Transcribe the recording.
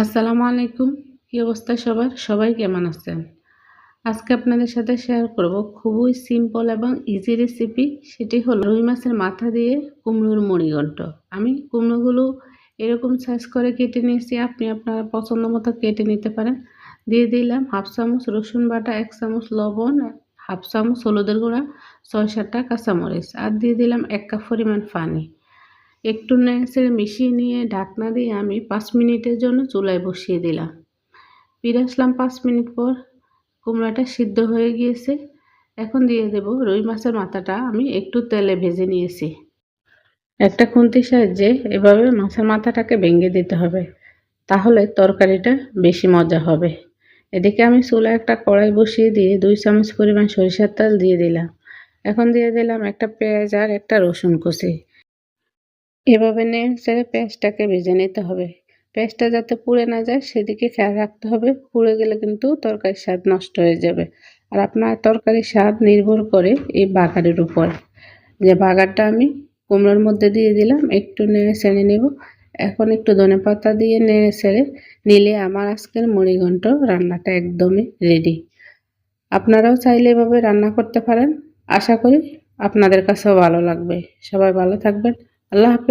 আসসালামু আলাইকুম। কি অবস্থা সবার? সবাই কেমন আছেন? আজকে আপনাদের সাথে শেয়ার করব খুবই সিম্পল এবং ইজি রেসিপি সেটি হলো রুই মাছের মাথা দিয়ে কুমড়োর মুড়িঘণ্ট। আমি কুমড়োগুলো এরকম সাইজ করে কেটে নিয়েছি, আপনি আপনার পছন্দ মতো কেটে নিতে পারেন। দিয়ে দিলাম হাফ চামচ রসুন বাটা, এক চামচ লবণ হাফ চামচ হলুদের গুঁড়া, ছয় সাতটা কাঁচামরিচ। আর দিয়ে দিলাম এক কাপ পরিমাণ পানি। একটু নেড়ে মিশিয়ে নিয়ে ঢাকনা দিয়ে আমি পাঁচ মিনিটের জন্য চুলায় বসিয়ে দিলাম। ফিরে আসলাম পাঁচ মিনিট পর। কুমড়াটা সিদ্ধ হয়ে গিয়েছে। এখন দিয়ে দেব রুই মাছের মাথাটা আমি একটু তেলে ভেজে নিয়েছি। একটা খুন্তির সাহায্যে এভাবে মাছের মাথাটাকে ভেঙে দিতে হবে। তাহলে তরকারিটা বেশি মজা হবে। এদিকে আমি চুলা একটা কড়াই বসিয়ে দিয়ে দুই চামচ পরিমাণ সরিষার তেল দিয়ে দিলাম। এখন দিয়ে দিলাম একটা পেঁয়াজ আর একটা রসুন কুচি। এভাবে নেড়ে পেঁয়াজটাকে ভেজে নিতে হবে। পেঁয়াজটা যাতে পুড়ে না যায়, সেদিকে খেয়াল রাখতে হবে। পুড়ে গেলে কিন্তু তরকারির স্বাদ নষ্ট হয়ে যাবে। আর আপনার তরকারির স্বাদ নির্ভর করে এই বাগারের উপর। যে বাগারটা আমি কুমড়োর মধ্যে দিয়ে দিলাম, একটু নেড়ে ছেড়ে নেব। এখন একটু ধনে পাতা দিয়ে নেড়ে ছেড়ে নিলে আমার আজকের মুড়িঘণ্ট রান্নাটা একদমই রেডি আপনারাও চাইলে এভাবে রান্না করতে পারেন। আশা করি আপনাদের কাছেও ভালো লাগবে। সবাই ভালো থাকবেন। আল্লাহ হাফেজ।